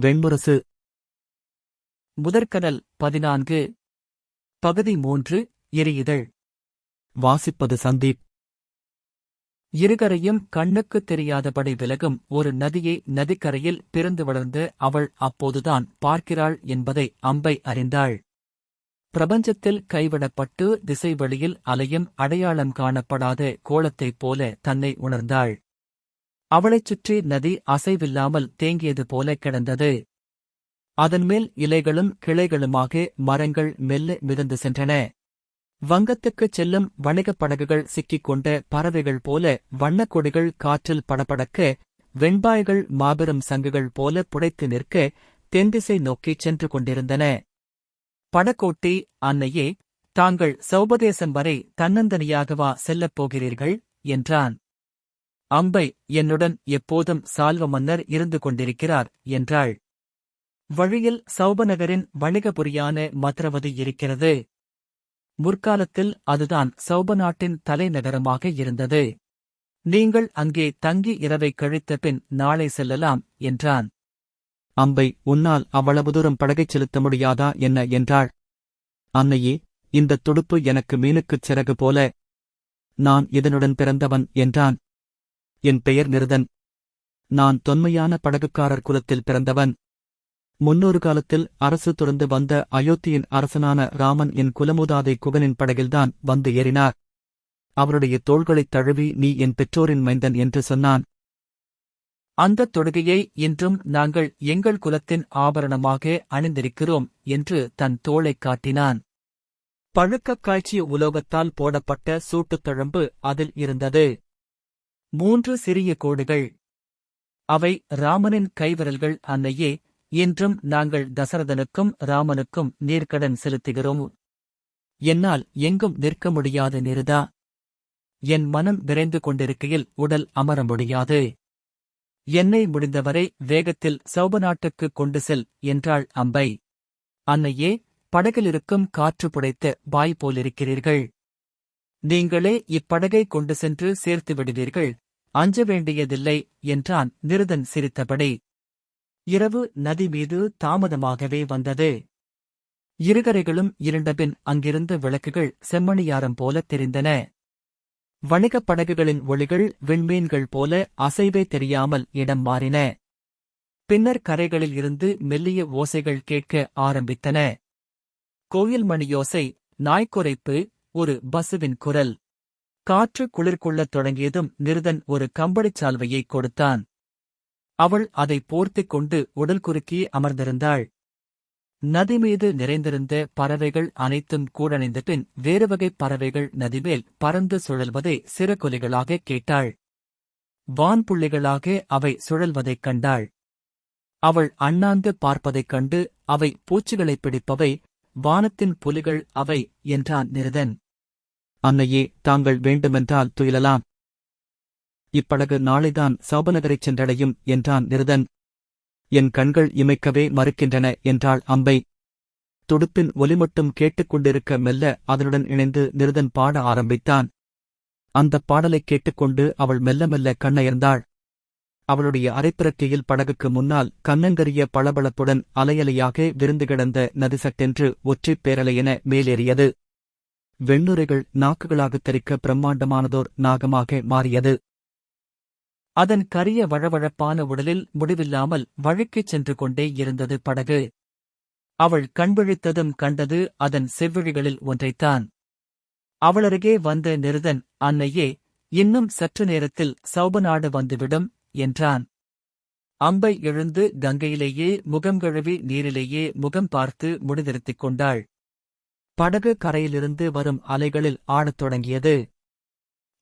வெண்முரசு. முதற்கனல் பதினான்கு. பகுதி மூன்று எரியுதல். வாசிப்பது சந்தீப். இருகரையும் கண்ணுக்குத் தெரியாதபடி விலகும் ஒரு நதியை நதிக்கரையில் பிறந்து வளர்ந்து அவள் அப்போதுதான் பார்க்கிறாள் என்பதை அம்பை அறிந்தாள். பிரபஞ்சத்தில் கைவிடப்பட்டு திசைவெளியில் அலையும் அடையாளம் காணப்படாத கோலத்தைப் போல தன்னை உணர்ந்தாள். அவளைச் சுற்றி நதி அசைவில்லாமல் தேங்கியது போல கிடந்தது. அதன்மேல் இலைகளும் கிளைகளுமாக மரங்கள் மெல்ல மிதந்து சென்றன. வங்கத்துக்குச் செல்லும் வணிகப் படகுகள் சிக்கிக் கொண்ட பறவைகள் போல வண்ணக் கொடிகள் காற்றில் படபடக்க வெண்பாய்கள் மாபெரும் சங்குகள் போல புடைத்து நிற்க தென்திசை நோக்கிச் சென்று கொண்டிருந்தன. படக்கோட்டி அன்னையே தாங்கள் சௌபதேசம் வரை தன்னந்தனியாகவா செல்லப் போகிறீர்கள்? என்றான். அம்பை என்னுடன் எப்போதும் சால்வ மன்னர் இருந்து கொண்டிருக்கிறார் என்றாள். வழியில் சௌபநகரின் வணிகபுரியான மத்ரவதி இருக்கிறது. முற்காலத்தில் அதுதான் சௌப நாட்டின் தலைநகரமாக இருந்தது. நீங்கள் அங்கே தங்கி இரவை கழித்த பின் நாளை செல்லலாம் என்றான். அம்பை உன்னால் அவ்வளவு தூரம் படகைச் செலுத்த முடியாதா என்ன என்றாள். அன்னையே இந்த துடுப்பு எனக்கு மீனுக்குச் சிறகு போல. நான் இதனுடன் பிறந்தவன் என்றான். என் பெயர் நிருதன். நான் தொன்மையான படகுக்காரர் குலத்தில் பிறந்தவன். முன்னொரு காலத்தில் அரசு துறந்து வந்த அயோத்தியின் அரசனான ராமன் என் குலமுதாதை குகனின் படகில்தான் வந்து ஏறினார். அவருடைய தோள்களைத் தழுவி நீ என் பெற்றோரின் மைந்தன் என்று சொன்னான். அந்தத் தொடுகையை இன்றும் நாங்கள் எங்கள் குலத்தின் ஆபரணமாக அணிந்திருக்கிறோம் என்று தன் தோளைக் காட்டினான். பழுக்கக் காய்ச்சிய உலோகத்தால் போடப்பட்ட சூட்டுத் தழம்பு அதில் இருந்தது. மூன்று சிறிய கோடுகள். அவை ராமனின் கைவிரல்கள் அன்னையே இன்றும் நாங்கள் தசரதனுக்கும் ராமனுக்கும் நீர்க்கடன் செலுத்துகிறோம். என்னால் எங்கும் நிற்க முடியாது நிருதா. என் மனம் விரைந்து கொண்டிருக்கையில் உடல் அமர முடியாது. என்னை முடிந்தவரை வேகத்தில் சௌபநாட்டுக்குக் கொண்டு செல் என்றாள் அம்பை. அன்னையே படகிலிருக்கும் காற்று புடைத்த வாய் போலிருக்கிறீர்கள். நீங்களே இப்படகை கொண்டு சென்று சேர்த்து விடுவீர்கள். அஞ்ச வேண்டியதில்லை என்றான் நிருதன் சிரித்தபடி. இரவு நதி மீது தாமதமாகவே வந்தது. இருகரைகளும் இருண்டபின் அங்கிருந்த விளக்குகள் செம்மணியாரம் போல தெரிந்தன. வணிகப் படகுகளின் ஒளிகள் விண்மீன்கள் போல அசைவே தெரியாமல் இடம் மாறின. பின்னர் கரைகளில் இருந்து மெல்லிய ஓசைகள் கேட்க ஆரம்பித்தன. கோயில் மணியோசை நாய்க்குரைப்பு ஒரு பசுவின் குரல். காற்று குளிர்கொள்ளத் தொடங்கியதும் நிருதன் ஒரு கம்பளிச் சால்வையைக் கொடுத்தான். அவள் அதை போர்த்திக் கொண்டு உடல் குறுக்கி அமர்ந்திருந்தாள். நதி மீது நிறைந்திருந்த பறவைகள் அனைத்தும் கூடணிந்த பின் வேறு வகை பறவைகள் நதிமேல் பறந்து சுழல்வதை சிறகொலிகளாகக் கேட்டாள். வான்புள்ளிகளாக அவை சுழல்வதைக் கண்டாள். அவள் அண்ணாந்து பார்ப்பதைக் கண்டு அவை பூச்சிகளைப் பிடிப்பவை வானத்தின் புலிகள் அவை என்றான் நிருதன். அன்னையே தாங்கள் வேண்டுமென்றால் துயிலலாம். இப்படகு நாளைதான் சௌபநகரைச் சென்றடையும் என்றான் நிருதன். என் கண்கள் இமைக்கவே மறுக்கின்றன என்றாள் அம்பை. துடுப்பின் ஒலிமட்டும் கேட்டுக்கொண்டிருக்க மெல்ல அதனுடன் இணைந்து நிருதன் பாட ஆரம்பித்தான். அந்தப் பாடலைக் கேட்டுக்கொண்டு அவள் மெல்ல மெல்ல கண்ணயர்ந்தாள். அவளுடைய அரைப்பிறக்கையில் படகுக்கு முன்னால் கண்ணங்கரிய பளபளப்புடன் அலையலையாக விருந்து கிடந்த நதி சட்டென்று ஒற்றைப் பேரலையென மேலேறியது. வெண்ணுரைகள் நாக்குகளாகத் தெரிக்க பிரம்மாண்டமானதோர் நாகமாக மாறியது. அதன் கரிய வழவழப்பான உடலில் முடிவில்லாமல் வழுக்கிச் சென்று கொண்டே இருந்தது படகு. அவள் கண்விழித்ததும் கண்டது அதன் செவ்விழிகளில் ஒன்றைத்தான். அவளருகே வந்த நிருதன் அன்னையே இன்னும் சற்று நேரத்தில் சௌபநாடு வந்துவிடும் என்றான். அம்பை எழுந்து கங்கையிலேயே முகம் கழுவி நீரிலேயே முகம் பார்த்து முடிதிருத்திக் கொண்டாள். படகு கரையிலிருந்து வரும் அலைகளில் ஆடத் தொடங்கியது.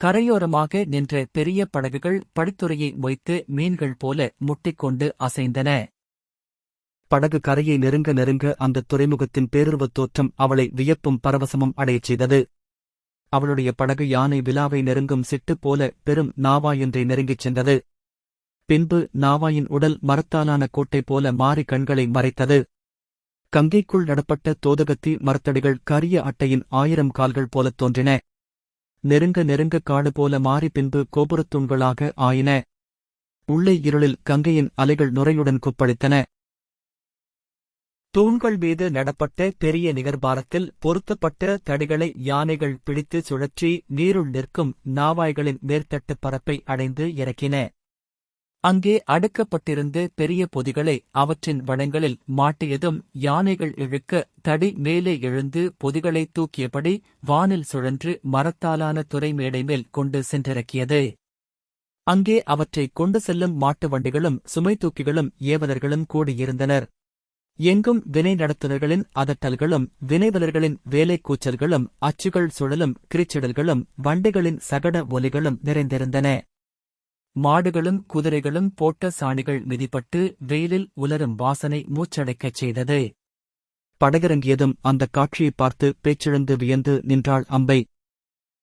கரையோரமாக நின்ற பெரிய படகுகள் படித்துறையை மொய்த்து மீன்கள் போல முட்டிக்கொண்டு அசைந்தன. படகு கரையை நெருங்க நெருங்க அந்தத் துறைமுகத்தின் பேருருவத் தோற்றம் அவளை வியப்பும் பரவசமும் அடையச் செய்தது. அவளுடைய படகு யானை விழாவை நெருங்கும் சிட்டு போல பெரும் நாவாயொன்றை நெருங்கிச் சென்றது. பின்பு நாவாயின் உடல் மரத்தாலான கோட்டை போல மாறி கண்களை மறைத்தது. கங்கைக்குள் நடப்பட்ட தோதகத்தி மரத்தடிகள் கரிய அட்டையின் ஆயிரம் கால்கள் போலத் தோன்றின. நெருங்க நெருங்க காடு போல மாறி பின்பு கோபுரத் தூண்களாக ஆயின. உள்ளே இருளில் கங்கையின் அலைகள் நுரையுடன் குப்பளித்தன. தூண்கள் மீது நடப்பட்ட பெரிய நிகர்பாரத்தில் பொருத்தப்பட்ட தடிகளை யானைகள் பிடித்து சுழற்றி நீருள் நிற்கும் நாவாய்களின் மேற்தட்டு பரப்பை அடைந்து இறக்கின. அங்கே அடுக்கப்பட்டிருந்த பெரிய பொதிகளை அவற்றின் வடங்களில் மாட்டியதும் யானைகள் இழுக்க தடி மேலே எழுந்து பொதிகளை தூக்கியபடி வானில் சுழன்று மரத்தாலான துறை மேடை மேல் கொண்டு சென்றிறக்கியது. அங்கே அவற்றை கொண்டு செல்லும் மாட்டு வண்டிகளும் சுமை தூக்கிகளும் ஏவலர்களும் கூடியிருந்தனர். எங்கும் வினை நடத்துனர்களின் அதட்டல்களும் வினைவலர்களின் வேலை கூச்சல்களும் அச்சுகள் சுழலும் கிரிச்சிடல்களும் வண்டிகளின் சகட ஒலிகளும் நிறைந்திருந்தன. மாடுகளும் குதிரைகளும் போட்ட சாணிகள் மிதிப்பட்டு வெயிலில் உலரும் வாசனை மூச்சடைக்கச் செய்தது. படகிறங்கியதும் அந்தக் காட்சியைப் பார்த்து பேச்சிழந்து வியந்து நின்றாள் அம்பை.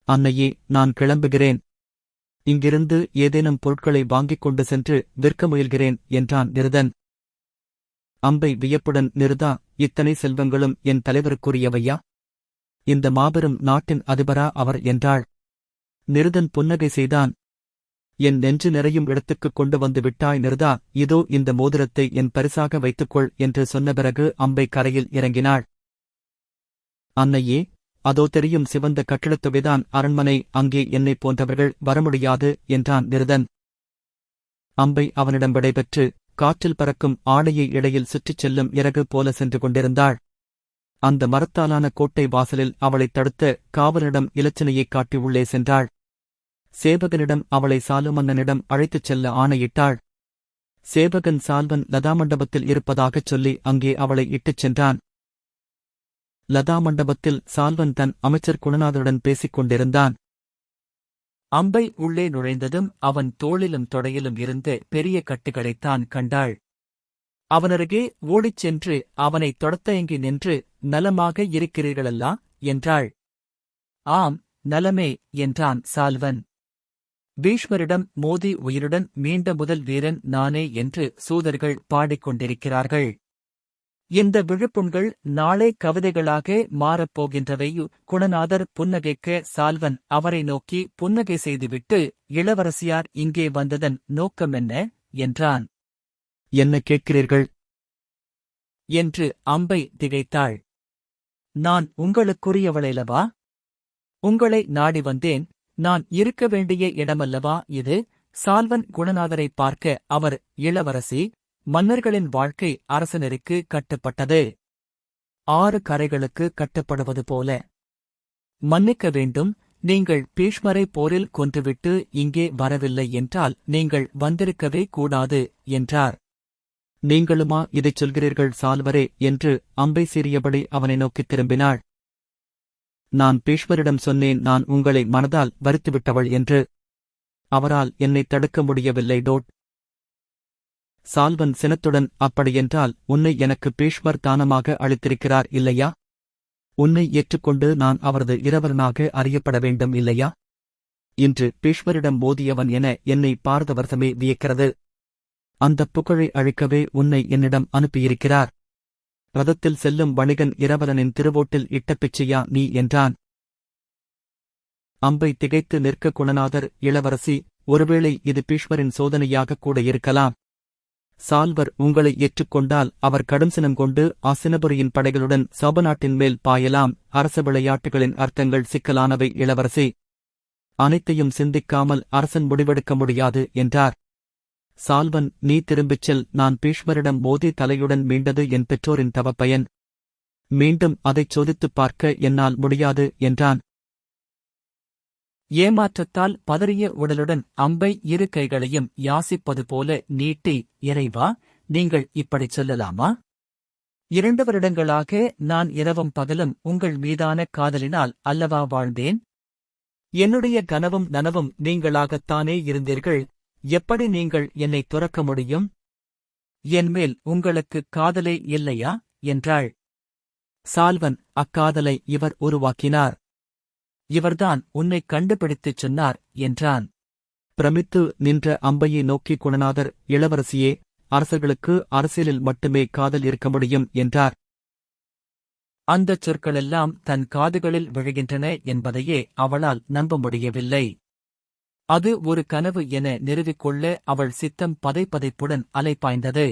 அன்னையே நான் கிளம்புகிறேன். இங்கிருந்து ஏதேனும் பொருட்களை வாங்கிக் கொண்டு சென்று விற்க முயல்கிறேன் என்றான் நிருதன் அம்பை வியப்புடன் நிருதா இத்தனை செல்வங்களும் என் தலைவருக்குரியவையா? இந்த மாபெரும் நாட்டின் அதிபரா அவர் என்றாள். நிருதன் புன்னகை செய்தான். என் நெஞ்சு நிறையும் இடத்துக்குக் கொண்டு வந்து விட்டாய் நிருதா இதோ இந்த மோதிரத்தை என் பரிசாக வைத்துக்கொள் என்று சொன்ன பிறகு அம்பை கரையில் இறங்கினாள். அன்னையே அதோ தெரியும் சிவந்த கட்டிடத்துவைதான் அரண்மனை அங்கே என்னைப் போன்றவர்கள் வரமுடியாது என்றான் நிருதன். அம்பை அவனிடம் விடைபெற்று காற்றில் பறக்கும் ஆடையை இடையில் சுற்றிச் செல்லும் இறகு போல சென்று கொண்டிருந்தாள். அந்த மரத்தாலான கோட்டை வாசலில் அவளைத் தடுத்த காவலிடம் இலச்சினையைக் காட்டி உள்ளே சென்றாள். சேவகனிடம் அவளை சாலுமன்னனிடம் அழைத்துச் செல்ல ஆணையிட்டாள். சேவகன் சால்வன் லதா மண்டபத்தில் இருப்பதாகச் சொல்லி அங்கே அவளை இட்டுச் சென்றான். லதா மண்டபத்தில் சால்வன் தன் அமைச்சர் குணநாதருடன் பேசிக் கொண்டிருந்தான். அம்பை உள்ளே நுழைந்ததும் அவன் தோளிலும் தொடையிலும் இருந்த பெரிய கட்டுகளைத்தான் கண்டாள். அவனருகே ஓடிச் சென்று அவனைத் தொடத்தயங்கி நின்று நலமாக இருக்கிறீர்களல்லா? என்றாள். ஆம் நலமே என்றான் சால்வன். பீஷ்மரிடம் மோதி உயிருடன் மீண்ட முதல் வீரன் நானே என்று சூதர்கள் பாடிக்கொண்டிருக்கிறார்கள். இந்த விழுப்புண்கள் நாளை கவிதைகளாக மாறப்போகின்றவையு குணநாதர் புன்னகைக்க சால்வன் அவரை நோக்கி புன்னகை செய்துவிட்டு இளவரசியார் இங்கே வந்ததன் நோக்கமென்ன என்றான். என்ன கேட்கிறீர்கள்? என்று அம்பை திகைத்தாள். நான் உங்களுக்குரியவளல்லவா உங்களை நாடி வந்தேன் நான் இருக்க வேண்டிய இடமல்லவா? இது சால்வன் குணநாதரை பார்க்க அவர் இளவரசி மன்னர்களின் வாழ்க்கை அரசனருக்கு கட்டுப்பட்டது. ஆறு கரைகளுக்கு கட்டுப்படுவது போல. மன்னிக்க வேண்டும் நீங்கள் பீஷ்மரை போரில் கொன்றுவிட்டு இங்கே வரவில்லை என்றால் நீங்கள் வந்திருக்கவே கூடாது என்றார். நீங்களுமா இதைச் சொல்கிறீர்கள் சால்வரே? என்று அம்பை சிறியபடி அவனை நோக்கித் திரும்பினாள். நான் பீஷ்மரிடம் சொன்னேன் நான் உங்களை மனதால் வருத்திவிட்டவள் என்று. அவரால் என்னைத் தடுக்க முடியவில்லை டோட். சால்வன் சினத்துடன் அப்படியென்றால் உன்னை எனக்கு பீஷ்மர் தானமாக அளித்திருக்கிறார் இல்லையா? உன்னை ஏற்றுக்கொண்டு நான் அவரது இரவரனாக அறியப்பட வேண்டும் இல்லையா இன்று பீஷ்மரிடம் மோதியவன் என என்னை பார்த்தவர்தமே வியக்கிறது. அந்தப் புகழை அழிக்கவே உன்னை என்னிடம் அனுப்பியிருக்கிறார். ரதத்தில் செல்லும் வணிகன் இரவலனின் திருவோட்டில் இட்ட பிச்சையா நீ என்றான். அம்பை திகைத்து நிற்க குணநாதர் இளவரசி ஒருவேளை இது பீஷ்மரின் சோதனையாகக் கூட இருக்கலாம். சால்வர் உங்களை ஏற்றுக்கொண்டால் அவர் கடும் சினம் கொண்டு அசினபுரியின் படைகளுடன் சபநாட்டின் மேல் பாயலாம். அரச விளையாட்டுகளின் அர்த்தங்கள் சிக்கலானவை இளவரசி. அனைத்தையும் சிந்திக்காமல் அரசன் முடிவெடுக்க முடியாது என்றார். சால்வன் நீ திரும்பிச் செல் நான் பீஷ்மரிடம் மோதி தலையுடன் மீண்டது என் பெற்றோரின் தவப்பயன். மீண்டும் அதைச் சோதித்துப் பார்க்க என்னால் முடியாது என்றான். ஏமாற்றத்தால் பதறிய உடலுடன் அம்பை இரு கைகளையும் யாசிப்பது போல நீட்டி இறைவா நீங்கள் இப்படிச் சொல்லலாமா? இரண்டு வருடங்களாக நான் இரவும் பகலும் உங்கள் மீதான காதலினால் அல்லவா வாழ்ந்தேன்? என்னுடைய கனவும் நனவும் நீங்களாகத்தானே இருந்தீர்கள். எப்படி நீங்கள் என்னை துறக்க முடியும்? என்மேல் உங்களுக்கு காதலே இல்லையா? என்றாள். சால்வன் அக்காதலை இவர் உருவாக்கினார். இவர்தான் உன்னை கண்டுபிடித்துச் சொன்னார் என்றான். பிரமித்து நின்ற அம்பையை நோக்கி குணநாதர் இளவரசியே அரசர்களுக்கு அரசியலில் மட்டுமே காதல் இருக்க முடியும் என்றார். அந்தச் சொற்களெல்லாம் தன் காதுகளில் விழுகின்றன என்பதையே அவளால் நம்ப முடியவில்லை. அது ஒரு கனவு என நிறுவிக்கொள்ள அவள் சித்தம் பதைப்பதைப்புடன் அலைப்பாய்ந்தது.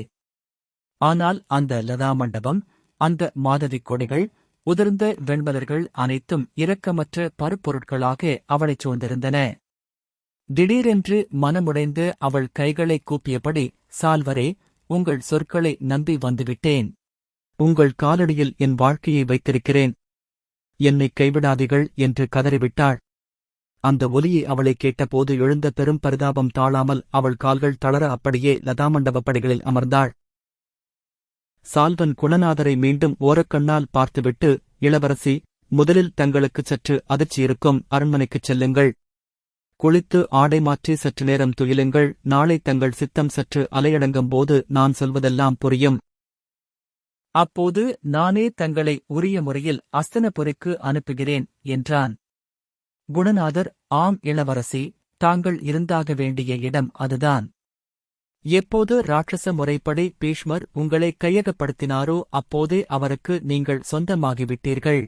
ஆனால் அந்த லதா மண்டபம் அந்த மாதவிக் கொடிகள் உதிர்ந்த வெண்மலர்கள் அனைத்தும் இரக்கமற்ற பருப்பொருட்களாக அவளைச் சூழ்ந்திருந்தன. திடீரென்று மனமுடைந்து அவள் கைகளை கூப்பியபடி சால்வரே உங்கள் சொற்களை நம்பி வந்துவிட்டேன். உங்கள் காலடியில் என் வாழ்க்கையை வைத்திருக்கிறேன். என்னை கைவிடாதீர்கள் என்று கதறிவிட்டாள். அந்த ஒலியை அவளை கேட்டபோது எழுந்த பெரும் பரிதாபம் தாழாமல் அவள் கால்கள் தளர அப்படியே லதாமண்டபப்படிகளில் அமர்ந்தாள். சால்வன் குணநாதரை மீண்டும் ஓரக்கண்ணால் பார்த்துவிட்டு இளவரசி முதலில் தங்களுக்கு சற்று அதிர்ச்சியிருக்கும் அரண்மனைக்குச் செல்லுங்கள். குளித்து ஆடை மாற்றி சற்று நேரம் துயிலுங்கள். நாளை தங்கள் சித்தம் சற்று அலையடங்கும் போது நான் சொல்வதெல்லாம் புரியும். அப்போது நானே தங்களை உரிய முறையில் அஸ்தனபுரிக்கு அனுப்புகிறேன் என்றான். குணநாதர் ஆம் இளவரசி தாங்கள் இருந்தாக வேண்டிய இடம் அதுதான். எப்போது ராட்சச முறைப்படி பீஷ்மர் உங்களை கையகப்படுத்தினாரோ அப்போதே அவருக்கு நீங்கள் சொந்தமாகிவிட்டீர்கள்.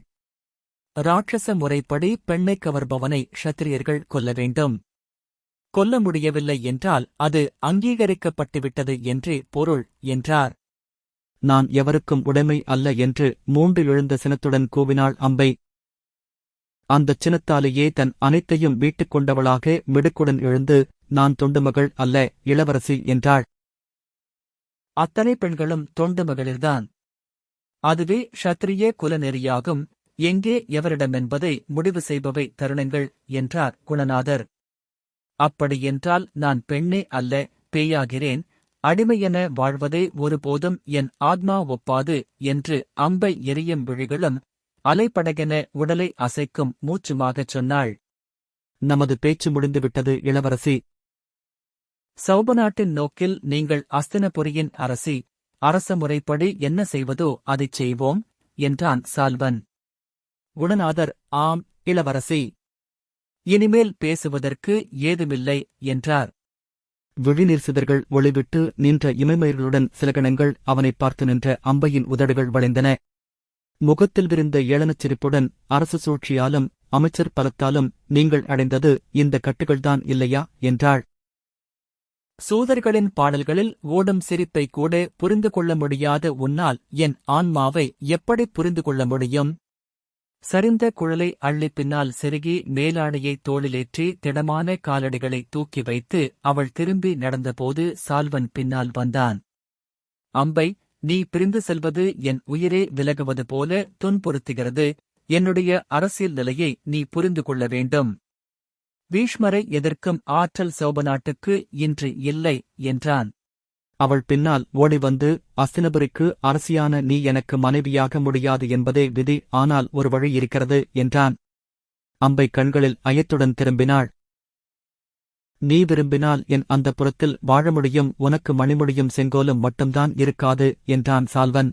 ராட்சச முறைப்படி பெண்ணைக் கவர்பவனை ஷத்திரியர்கள் கொல்ல வேண்டும். கொல்ல முடியவில்லை என்றால் அது அங்கீகரிக்கப்பட்டுவிட்டது என்றே பொருள் என்றார். நான் எவருக்கும் உடைமை அல்ல என்று மூன்று எழுந்த சினத்துடன் கூவினாள் அம்பை. அந்தச் சினத்தாலேயே தன் அனைத்தையும் வீட்டுக் கொண்டவளாக மிடுக்குடன் எழுந்து நான் தொண்டுமகள் அல்ல இளவரசி என்றாள். அத்தனை பெண்களும் தொண்டு மகளிர்தான். அதுவே ஷத்திரிய குலநெறியாகும் எங்கே எவரிடமென்பதை முடிவு செய்பவை தருணங்கள் என்றார் குணநாதர். அப்படியென்றால் நான் பெண்ணே அல்ல பேயாகிறேன் அடிமையென வாழ்வதே ஒருபோதும் என் ஆத்மா ஒப்பாது என்று அம்பை எரியும் விழிகளும் அலைப்படகென உடலை அசைக்கும் மூச்சுமாகச் சொன்னாள். நமது பேச்சு முடிந்துவிட்டது இளவரசி. சௌபநாட்டின் நோக்கில் நீங்கள் அஸ்தினபுரியின் அரசி அரச முறைப்படி என்ன செய்வதோ அதைச் செய்வோம் என்றான் சால்வன். குணநாதர் ஆம் இளவரசி. இனிமேல் பேசுவதற்கு ஏதுமில்லை என்றார். விழிநீர் சிதர்கள் ஒளிவிட்டு நின்ற இமைமயிர்களுடன் சில கணங்கள் அவனைப் பார்த்து நின்ற அம்பையின் உதடுகள் வளைந்தன. முகத்தில் விருந்த ஏளனச் சிரிப்புடன் அரசு சூழ்ச்சியாலும் அமைச்சர் பலத்தாலும் நீங்கள் அடைந்தது இந்த கட்டுகள்தான் இல்லையா? என்றாள். சூதர்களின் பாடல்களில் ஓடும் சிரிப்பை கூட புரிந்து கொள்ள முடியாத உன்னால் என் ஆன்மாவை எப்படி புரிந்து கொள்ள முடியும்? சரிந்த குழலை அள்ளிப் பின்னால் செருகி மேலாடையை தோளிலேற்றி திடமான காலடிகளை தூக்கி வைத்து அவள் திரும்பி நடந்தபோது சால்வன் பின்னால் வந்தான். அம்பை நீ பிரிந்து செல்வது என் உயிரே விலகுவது போல துன்புறுத்துகிறது. என்னுடைய அரசியல் நிலையை நீ புரிந்து கொள்ள வேண்டும். பீஷ்மரை எதிர்க்கும் ஆற்றல் சோபநாட்டுக்கு இன்று இல்லை என்றான். அவள் பின்னால் ஓடி வந்து அஸ்தினபுரிக்கு அரசியான நீ எனக்கு மனைவியாக முடியாது என்பதே விதி ஆனால் ஒரு வழி இருக்கிறது என்றான். அம்பை கண்களில் ஐயத்துடன் திரும்பினாள். நீ விரும்பினால் என் அந்த புறத்தில் வாழ முடியும் உனக்கு மணிமுடியும் செங்கோலும் மட்டும்தான் இருக்காது என்றான் சால்வன்.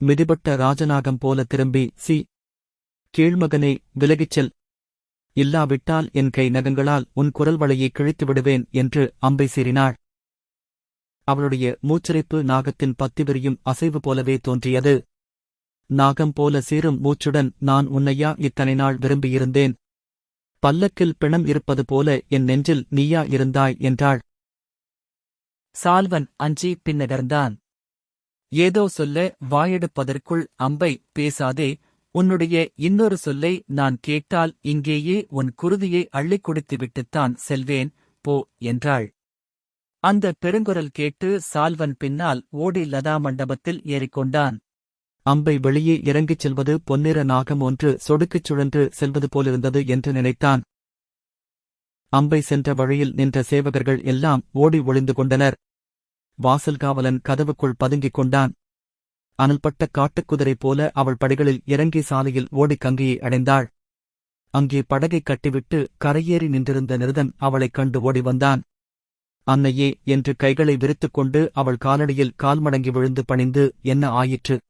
மிதிபட்ட ராஜநாகம் போல திரும்பி சி. கீழ்மகனே விலகிச் செல். இல்லாவிட்டால் என் கை நகங்களால் உன் குரல் வளையை கிழித்து விடுவேன் என்று அம்பை சீறினாள். அவளுடைய மூச்சிறைப்பு நாகத்தின் பத்தி விரியும் அசைவு போலவே தோன்றியது. நாகம் போல சீரும் மூச்சுடன் நான் உன்னையா இத்தனை நாள் விரும்பியிருந்தேன். பல்லக்கில் பிணம் இருப்பது போல என் நெஞ்சில் நீயா இருந்தாய் என்றாள். சால்வன் அஞ்சி பின்னகர்ந்தான் ஏதோ சொல்ல வாயெடுப்பதற்குள் அம்பை பேசாதே உன்னுடைய இன்னொரு சொல்லை நான் கேட்டால் இங்கேயே உன் குருதியை அள்ளிக் கொடுத்துவிட்டுத்தான் செல்வேன் போ என்றாள். அந்த பெருங்குரல் கேட்டு சால்வன் பின்னால் ஓடி லதா மண்டபத்தில் ஏறிக்கொண்டான். அம்பை வெளியே இறங்கிச் செல்வது பொன்னிற நாகம் ஒன்று சொடுக்குச் சுழன்று செல்வது போலிருந்தது என்று நினைத்தான். அம்பை சென்ற வழியில் நின்ற சேவகர்கள் எல்லாம் ஓடி ஒளிந்து கொண்டனர். வாசல் காவலன் கதவுக்குள் பதுங்கிக் கொண்டான். அனல்பட்ட காட்டுக்குதிரை போல அவள் படிகளில் இறங்கி சாலையில் ஓடி கங்கையை அடைந்தாள். அங்கே படகை கட்டிவிட்டு கரையேறி நின்றிருந்த நிருதன் அவளைக் கண்டு ஓடி வந்தான். அன்னையே என்று கைகளை விரித்துக் கொண்டு அவள் காலடியில் கால்மடங்கி விழுந்து பணிந்து என்ன ஆயிற்று?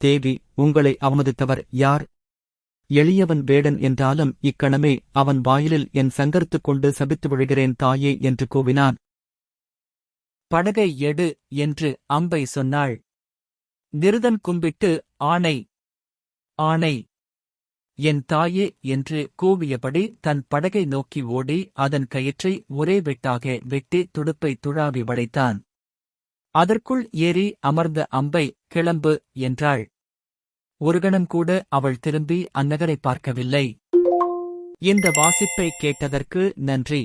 தேவி உங்களை அவமதித்தவர் யார்? எளியவன் வேடன் என்றாலும் இக்கணமே அவன் வாயிலில் என் சங்கரித்துக் கொண்டு சபித்து விழுகிறேன் தாயே என்று கூவினான். படகை எடு என்று அம்பை சொன்னாள். நிருதன் கும்பிட்டு ஆணை ஆணை என் தாயே என்று கூவியபடி தன் படகை நோக்கி ஓடி அதன் கயிற்றை ஒரே வெட்டாக வெட்டி துடுப்பை துழாவி வளைத்தான். அதற்குள் ஏறி அமர்ந்த அம்பை கிளம்பு என்றாள். ஒரு கூட அவள் திரும்பி அந்நகரை பார்க்கவில்லை. இந்த வாசிப்பை கேட்டதற்கு நன்றி.